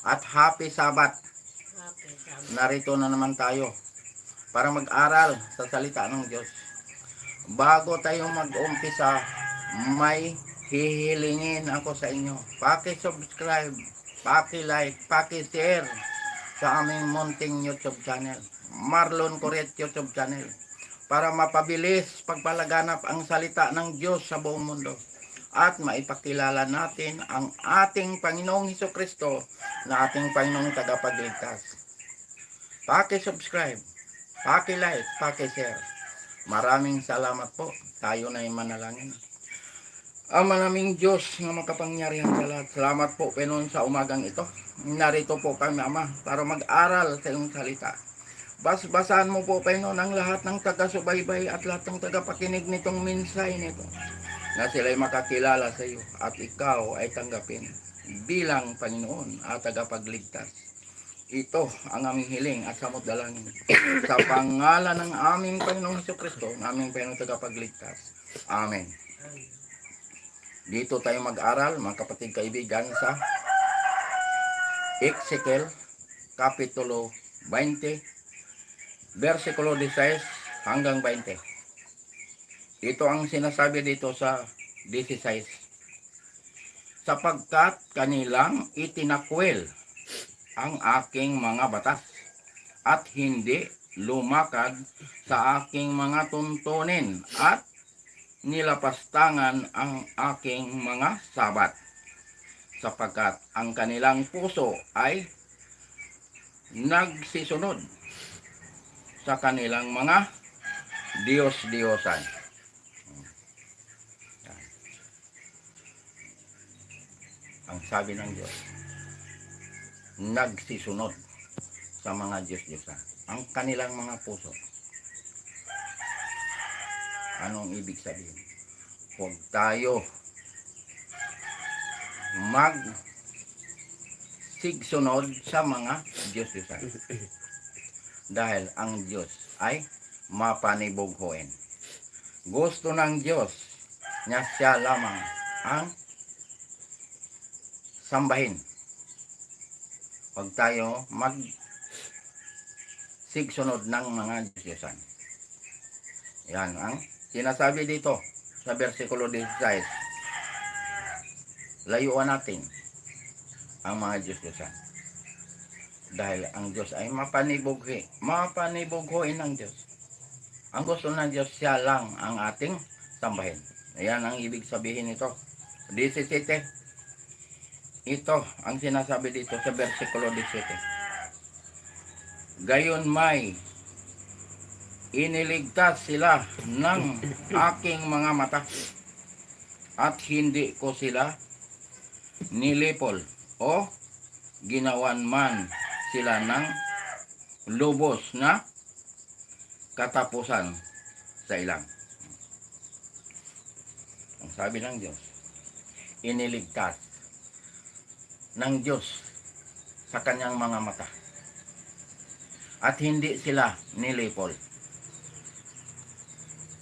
At happy Sabat. Narito na naman tayo para mag-aral sa salita ng Diyos. Bago tayo mag-umpisa, may hihilingin ako sa inyo. Paki-subscribe, paki-like, paki-share sa aming munting YouTube channel. Marlon Coret YouTube channel para mapabilis pagpalaganap ang salita ng Diyos sa buong mundo at maipakilala natin ang ating Panginoong Heso Kristo na ating Panginoong tagapagligtas. Paki-subscribe, paki-like, paki-share. Maraming salamat po. Tayo na manalangin. Ang maraming Diyos nga makapangyarihan sa lahat. Salamat po, Panginoon, sa umagang ito. Narito po kami, Ama, para mag-aral sa iyong salita. Bas-basahan mo po, Panginoon, ang lahat ng taga-subaybay at lahat ng tagapakinig nitong minsay nito na sila'y makakilala sa iyo at ikaw ay tanggapin bilang Panginoon at tagapagligtas. Ito ang aming hiling at samot dalangin. Sa pangalan ng aming Panginoong Heso Kristo, ng aming Panginoong tagapagligtas. Amen. Dito tayo mag-aral, mga kapatid kaibigan, sa Ezekiel, Kapitulo 20, versikulo 16 hanggang 20. Ito ang sinasabi dito sa 16. Sapagkat kanilang itinakwil ang aking mga batas at hindi lumakad sa aking mga tuntunin at nilapastangan ang aking mga sabat sapagkat ang kanilang puso ay nagsisunod sa kanilang mga Diyos-Diyosan. Ang sabi ng Diyos, nagsisunod sa mga Diyos-Diyosan. Ang kanilang mga puso. Anong ibig sabihin? Huwag tayo mag sigsunod sa mga Diyos-Diyosan. Dahil ang Diyos ay mapanibughoin. Gusto ng Diyos niya siya lamang ang sambahin. Huwag tayo mag sigsunod ng mga Diyosan. Yan ang sinasabi dito sa versikulo 16. Layuan natin ang mga Diyos-Diyosan. Dahil ang Diyos ay mapanibughi. Mapanibughoin ng Diyos. Ang gusto ng Diyos, siya lang ang ating sambahin. Ayan ang ibig sabihin nito. 17. Ito ang sinasabi dito sa versikulo 17. Gayon may iniligtas sila ng aking mga mata at hindi ko sila nilipol o ginawan man sila ng lubos na katapusan sa ilang. Ang sabi ng Diyos, iniligtas ng Diyos sa kanyang mga mata. At hindi sila nilipol.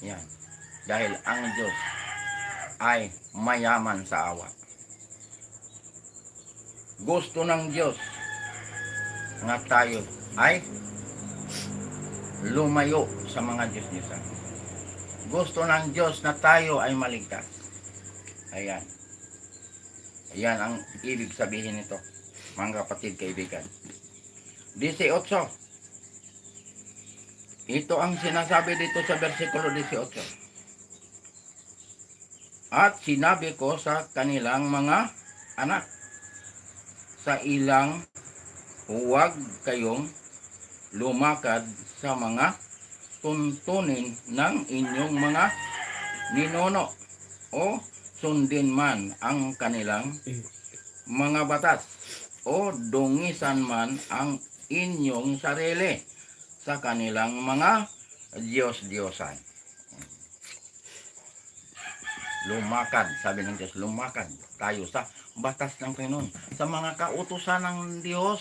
Yan. Dahil ang Diyos ay mayaman sa awa. Gusto ng Diyos nga tayo ay lumayo sa mga Diyos-Diyosan. Gusto ng Diyos na tayo ay maligtas. Ayan. Ayan ang ibig sabihin nito, mga kapatid kaibigan. 18. Ito ang sinasabi dito sa versikulo 18. At sinabi ko sa kanilang mga anak, sa ilang huwag kayong lumakad sa mga tuntunin ng inyong mga ninuno o sundin man ang kanilang mga batas o dungisan man ang inyong sarili sa kanilang mga Diyos-Diyosan. Lumakad, sabi ng Diyos, lumakad tayo sa batas ng Panginoon, sa mga kautusan ng Diyos.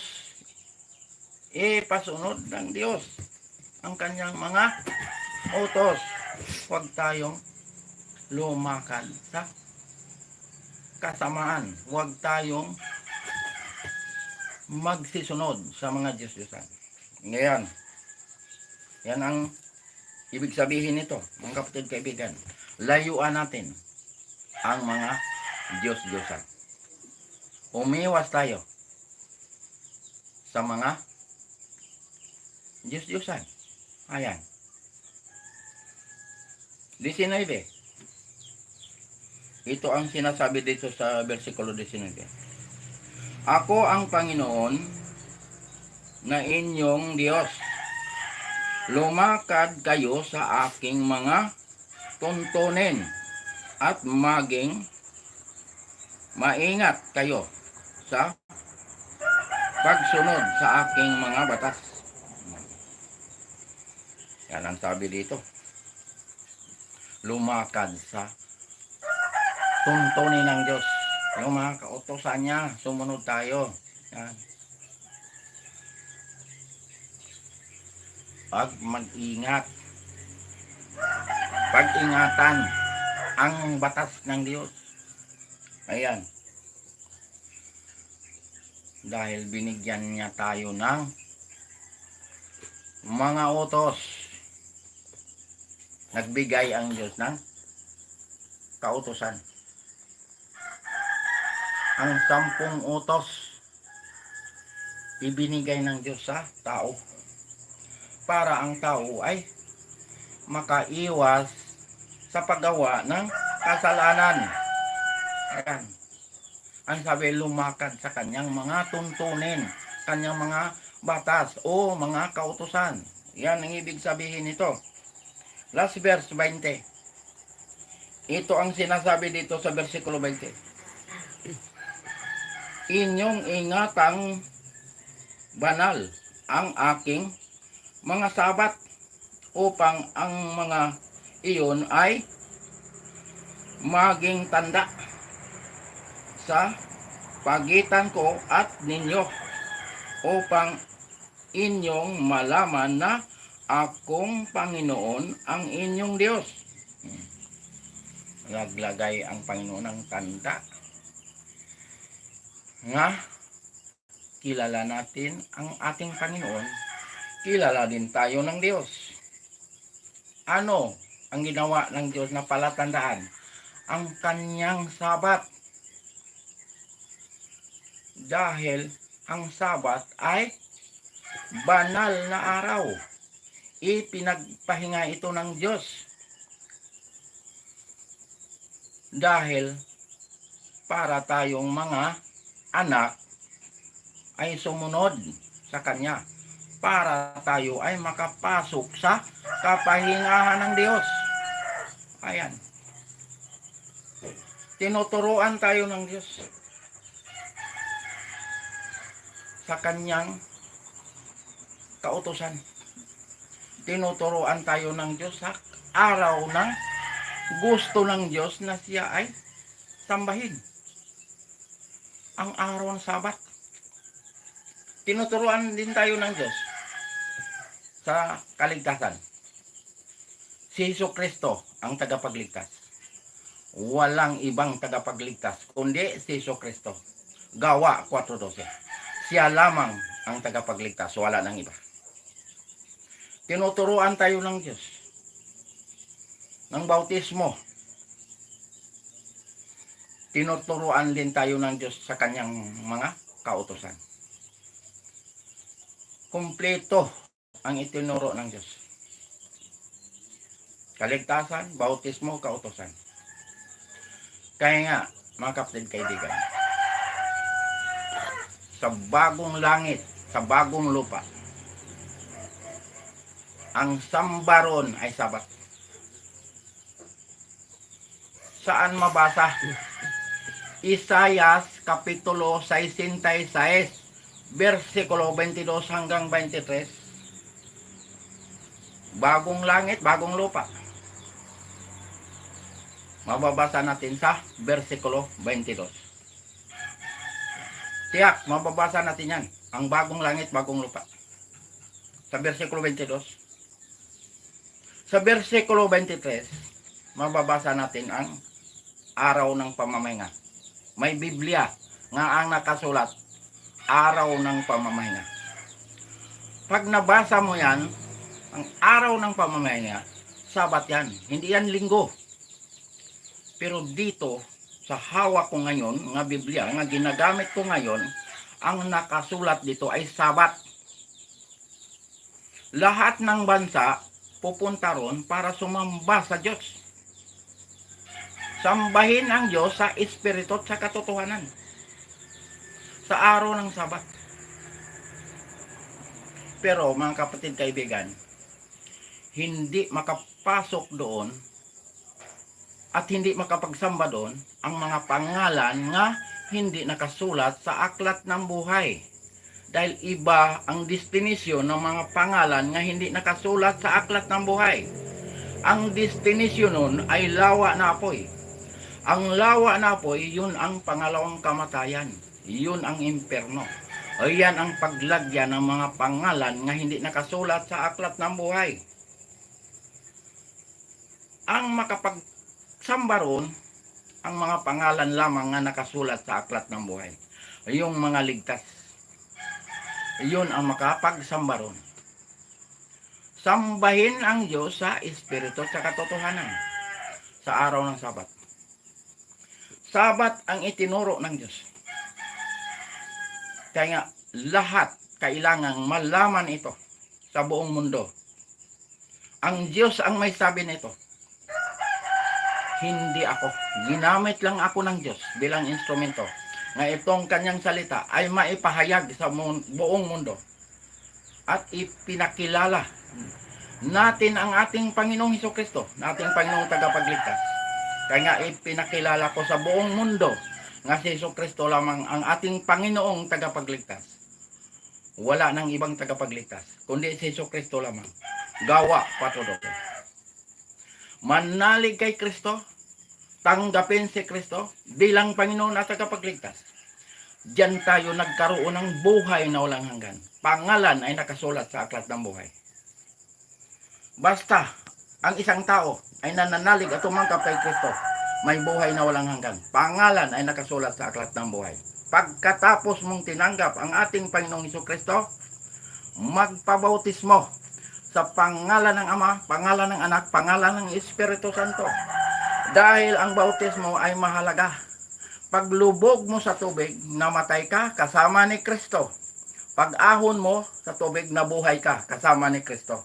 Eh, pasunod ng Diyos ang kanyang mga utos. Huwag tayong lumakad sa kasamaan. Huwag tayong magsisunod sa mga Diyos-Diyosan. Ngayon, yan ang ibig sabihin nito, mga kapatid kaibigan. Layuan natin ang mga Diyos-Diyosan. Umiwas tayo sa mga Diyos-Diyosan. Ayan. 19. Ito ang sinasabi dito sa versikulo 19. Ako ang Panginoon na inyong Diyos. Lumakad kayo sa aking mga tuntunin at maging maingat kayo sa pagsunod sa aking mga batas. Yan ang sabi dito. Lumakad sa tuntunin ng Diyos. Yung mga kautosan niya, sumunod tayo. Yan. Pag mag-ingat. Pag-ingatan ang batas ng Diyos. Ayan. Dahil binigyan niya tayo ng mga utos. Nagbigay ang Diyos ng kautosan. Ang sampung utos ibinigay ng Diyos sa tao para ang tao ay makaiwas sa paggawa ng kasalanan. Ayan. Ang sabi, lumakad sa kanyang mga tuntunin, kanyang mga batas o mga kautusan. Yan ang ibig sabihin nito. Last verse 20. Ito ang sinasabi dito sa versikulo 20. Inyong ingatang banal ang aking mga sabat upang ang mga iyon ay maging tanda sa pagitan ko at ninyo upang inyong malaman na akong Panginoon ang inyong Diyos. Naglagay ang Panginoon ng tanda nga kilala natin ang ating Panginoon, kilala din tayo ng Diyos. Ano ang ginawa ng Diyos na palatandaan? Ang kanyang sabat. Dahil ang sabat ay banal na araw. Ipinagpahinga ito ng Diyos. Dahil para tayong mga anak ay sumunod sa Kanya para tayo ay makapasok sa kapahingahan ng Diyos. Ayan. Tinuturuan tayo ng Diyos sa Kanyang kautosan. Tinuturuan tayo ng Diyos sa araw ng gusto ng Diyos na siya ay sambahin. Ang araw ng Sabat tinuturuan din tayo ng Diyos sa kaligtasan. Si Hesus Kristo ang tagapagligtas. Walang ibang tagapagligtas kundi si Hesus Kristo. Gawa 4.12. Siya lamang ang tagapagligtas, wala nang iba. Tinuturuan tayo ng Diyos ng bautismo. Tinuturuan din tayo ng Diyos sa kanyang mga kautosan kumpleto ang itinuro ng Diyos. Kaligtasan, bautismo, kautosan. Kaya nga, mga kapatid kaibigan, sa bagong langit, sa bagong lupa, ang sambaron ay sabat. Saan mabasa? Isayas Kapitulo 66 versikulo 22 hanggang 23. Bagong langit, bagong lupa. Mababasa natin sa versikulo 22. Tiyak, mababasa natin yan. Ang bagong langit, bagong lupa. Sa versikulo 22. Sa versikulo 23, mababasa natin ang araw ng pamamahinga. May Biblia nga ang nakasulat araw ng pamamahinga. Pag nabasa mo yan, ang araw ng pamamahinga, sabat yan. Hindi yan linggo. Pero dito, sa hawak ko ngayon, nga Biblia, nga ginagamit ko ngayon, ang nakasulat dito ay sabat. Lahat ng bansa pupunta ron para sumamba sa Diyos. Sambahin ang Diyos sa Espiritu at sa katotohanan. Sa araw ng sabat. Pero mga kapatid kaibigan, hindi makapasok doon at hindi makapagsamba doon ang mga pangalan nga hindi nakasulat sa aklat ng buhay. Dahil iba ang destinasyon ng mga pangalan nga hindi nakasulat sa aklat ng buhay. Ang destinasyon nun ay lawa na apoy. Ang lawa na apoy, yun ang pangalawang kamatayan. Yun ang imperno. O yan ang paglagyan ng mga pangalan nga hindi nakasulat sa aklat ng buhay. Ang makapagsamba ron, ang mga pangalan lamang nga nakasulat sa aklat ng buhay. Yung mga ligtas. Yun ang makapagsamba ron. Sambahin ang Diyos sa Espiritu sa katotohanan sa araw ng Sabat. Sabat ang itinuro ng Diyos. Kaya nga, lahat kailangang malaman ito sa buong mundo. Ang Diyos ang may sabi nito. Hindi ako. Ginamit lang ako ng Diyos bilang instrumento na itong kanyang salita ay maipahayag sa buong mundo at ipinakilala natin ang ating Panginoong Heso Kristo, nating Panginoong tagapagligtas. Kaya ipinakilala ko sa buong mundo nga si Heso Kristo lamang ang ating Panginoong tagapagligtas. Wala nang ibang tagapagligtas, kundi si Heso Kristo lamang. Gawa patudok. Manalig kay Kristo, tanggapin si Kristo bilang Panginoon at tagapagligtas. Diyan tayo nagkaroon ng buhay na walang hanggan. Pangalan ay nakasulat sa aklat ng buhay. Basta ang isang tao ay nananalig at tumangkap kay Kristo, may buhay na walang hanggan. Pangalan ay nakasulat sa aklat ng buhay. Pagkatapos mong tinanggap ang ating Panginoong Iso Kristo, magpabautismo sa pangalan ng Ama, pangalan ng Anak, pangalan ng Espiritu Santo. Dahil ang bautismo ay mahalaga. Paglubog mo sa tubig, namatay ka kasama ni Kristo. Pag ahon mo sa tubig, nabuhay ka kasama ni Kristo.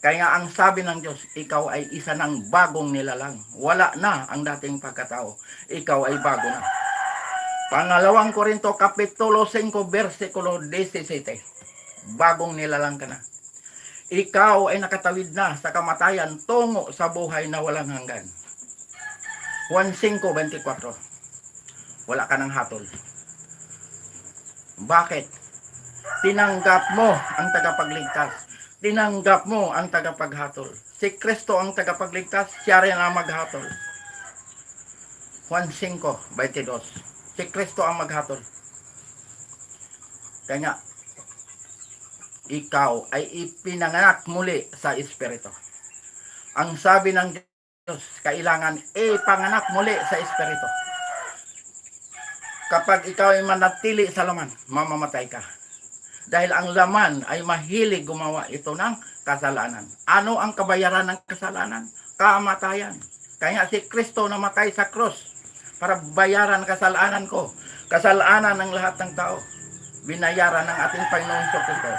Kaya nga ang sabi ng Diyos, ikaw ay isa ng bagong nilalang. Wala na ang dating pagkatao. Ikaw ay bago na. Pangalawang Korinto, Kapitulo 5, versikulo 17. Bagong nilalang ka na. Ikaw ay nakatawid na sa kamatayan tungo sa buhay na walang hanggan. Juan 5.24 Wala ka ng hatol. Bakit? Tinanggap mo ang tagapagligtas. Tinanggap mo ang tagapaghatol. Si Kristo ang tagapagligtas, siya rin ang maghatol. Juan 5.22 Si Kristo ang maghatol. Kanya, ikaw ay ipinanganak muli sa Espiritu. Ang sabi ng Diyos, kailangan ipanganak muli sa Espiritu. Kapag ikaw ay manatili sa laman, mamamatay ka. Dahil ang laman ay mahilig gumawa ito ng kasalanan. Ano ang kabayaran ng kasalanan? Kamatayan. Kaya si Kristo namatay sa krus para bayaran kasalanan ko. Kasalanan ng lahat ng tao. Binayaran ng ating Panginoon sa Kristo.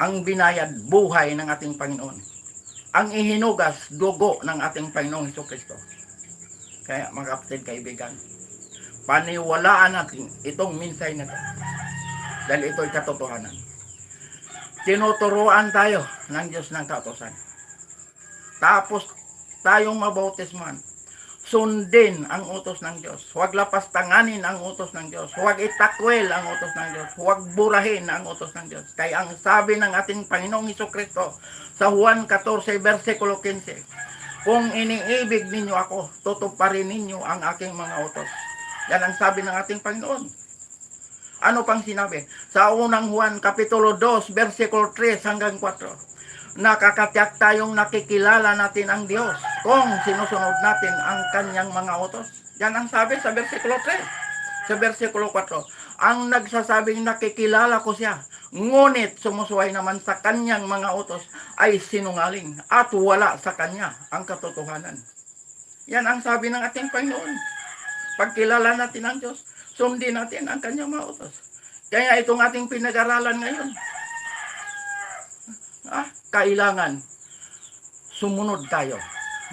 Ang binayad, buhay ng ating Panginoon. Ang ihinugas, dugo ng ating Panginoong Heso Kristo. Kaya mga kapatid, kaibigan, paniwalaan natin itong minsay na ito. Dahil ito'y katotohanan. Tinuturuan tayo ng Diyos ng kautosan. Tapos tayong mabautisman. Sundin ang utos ng Diyos. Huwag lapastanganin ang utos ng Diyos. Huwag itakwil ang utos ng Diyos. Huwag burahin ang utos ng Diyos. Kaya ang sabi ng ating Panginoong Iso Kristo sa Juan 14, versikulo 15, Kung iniibig ninyo ako, tutuparin ninyo ang aking mga utos. Yan ang sabi ng ating Panginoon. Ano pang sinabi? Sa unang Juan, Kapitulo 2, versikulo 3 hanggang 4 nakakatiyak tayong nakikilala natin ang Diyos kung sinusunod natin ang kanyang mga utos. Yan ang sabi sa versikulo 3. Sa versikulo 4, ang nagsasabing nakikilala ko siya. Ngunit sumusuway naman sa kanyang mga utos ay sinungaling at wala sa kanya ang katotohanan. Yan ang sabi ng ating Panginoon. Pagkilala natin ang Diyos, sundin natin ang kanyang mga utos. Kaya itong ating pinag-aralan ngayon, ah, kailangan sumunod tayo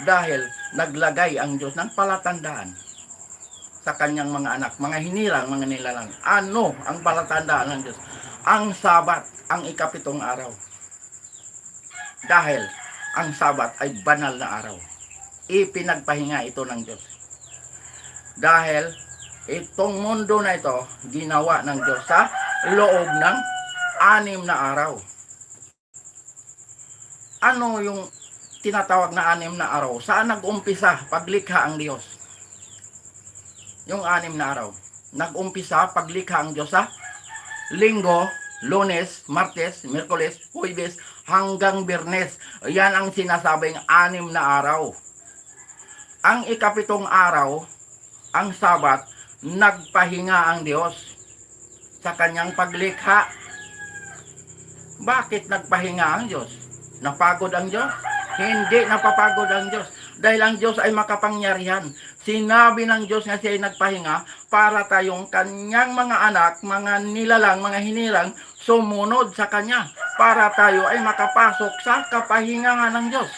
dahil naglagay ang Diyos ng palatandaan sa kanyang mga anak, mga hinilang, mga nilalang. Ano ang palatandaan ng Diyos? Ang sabat, ang ikapitong araw. Dahil ang sabat ay banal na araw. Ipinagpahinga ito ng Diyos. Dahil itong mundo na ito, ginawa ng Diyos sa loob ng anim na araw. Ano yung tinatawag na anim na araw? Saan nag-umpisa paglikha ang Diyos? Yung anim na araw. Nag-umpisa paglikha ang Diyos sa linggo, lunes, martes, merkoles, huwebes, hanggang birnes. Yan ang sinasabing anim na araw. Ang ikapitong araw, ang sabat, nagpahinga ang Diyos sa kanyang paglikha. Bakit nagpahinga ang Diyos? Napagod ang Diyos? Hindi napapagod ang Diyos. Dahil ang Diyos ay makapangyarihan. Sinabi ng Diyos nga siya ay nagpahinga para tayong kanyang mga anak, mga nilalang, mga hinilang, sumunod sa kanya. Para tayo ay makapasok sa kapahingahan ng Diyos.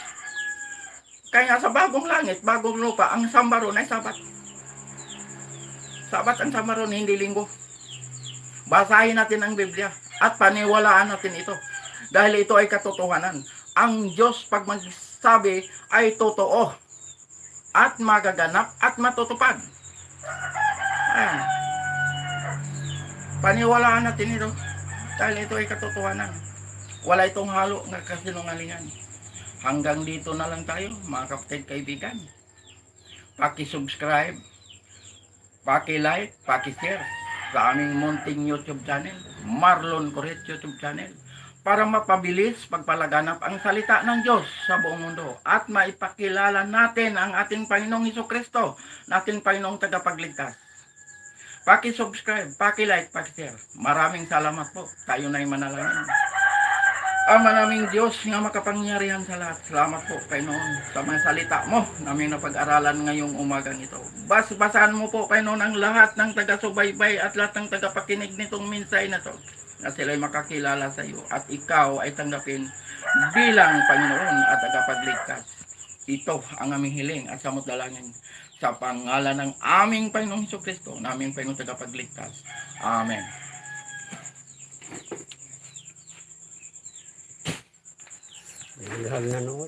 Kaya sa bagong langit, bagong lupa, ang sambaron ay sabat. Sabat ang sambaron, hindi linggo. Basahin natin ang Biblia at paniwalaan natin ito. Dahil ito ay katotohanan. Ang Diyos pag magsabi ay totoo at magaganap at matutupad. Ayan. Paniwalaan natin ito. Dahil ito ay katotohanan. Wala itong halo ng kasinungalingan. Hanggang dito na lang tayo, mga kapatid kaibigan. Paki-subscribe, paki-like, paki-share sa aming munting YouTube channel, Marlon Corret YouTube channel, para mapabilis pagpalaganap ang salita ng Diyos sa buong mundo at maipakilala natin ang ating Panginoong Heso Kristo, nating Panginoong tagapagligtas. Paki-subscribe, paki-like, paki-share. Maraming salamat po. Tayo na'y manalangin. Ama naming Diyos nga makapangyarihan sa lahat. Salamat po, Panginoon, sa mga salita mo namin napag-aralan ngayong umagang ito. Bas-basahan mo po, Panginoon, ang lahat ng taga-subaybay at lahat ng tagapakinig nitong minsay na to na sila'y makakilala sa iyo at ikaw ay tanggapin bilang Panginoon at tagapagligtas. Ito ang aming hiling at samot dalangin sa pangalan ng aming Panginoong Hesus Kristo, naming Panginoong tagapagligtas. Amen. May nanonood.